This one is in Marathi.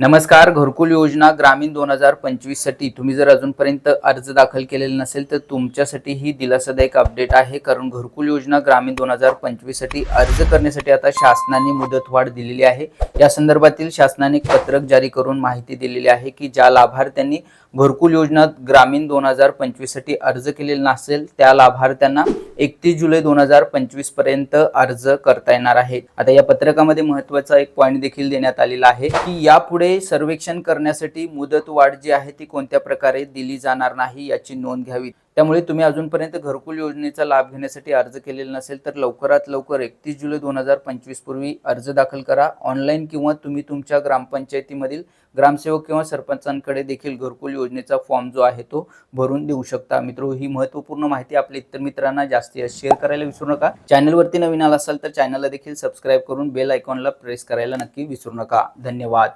नमस्कार घरकुल योजना ग्रामीण दोन हजार पंचवीससाठी. तुम्ही जर अजूनपर्यंत अर्ज दाखल केलेला नसेल तर तुमच्यासाठी ही दिलासादायक अपडेट आहे कारण घरकुल योजना ग्रामीण दोन हजार पंचवीससाठी अर्ज करण्यासाठी आता शासनाने मुदतवाढ दिलेली आहे. या संदर्भातील शासनाने पत्रक जारी करून माहिती दिलेली आहे की ज्या लाभार्थ्यांनी घरकुल योजना ग्रामीण दोन हजार पंचवीससाठी अर्ज केलेला नसेल त्या लाभार्थ्यांना एकतीस जुलै दोन हजार पंचवीसपर्यंत अर्ज करता येणार आहे. आता या पत्रकामध्ये महत्त्वाचा एक पॉईंट देखील देण्यात आलेला आहे की यापुढे सर्वेक्षण करण्यासाठी मुदत वाढ जी आहे ती कोणत्या प्रकारे दिली जाणार नाही याची नोंद घ्यावी. त्यामुळे तुम्ही अजूनपर्यंत घरकुल योजनेचा लाभ घेण्यासाठी अर्ज केलेला नसेल तर लवकरात लवकर एकतीस जुलै दोन हजार पंचवीस पूर्वी अर्ज दाखल करा. ऑनलाईन किंवा तुम्ही तुमच्या ग्रामपंचायतीमधील ग्रामसेवक किंवा सरपंचांकडे देखील घरकुल योजनेचा फॉर्म जो आहे तो भरून देऊ शकता. मित्र ही महत्त्वपूर्ण माहिती आपल्या इतर मित्रांना जास्तीत जास्त शेअर करायला विसरू नका. चॅनलवरती नवीन आला असाल तर चॅनलला देखील सबस्क्राईब करून बेल आयकॉनला प्रेस करायला नक्की विसरू नका. धन्यवाद.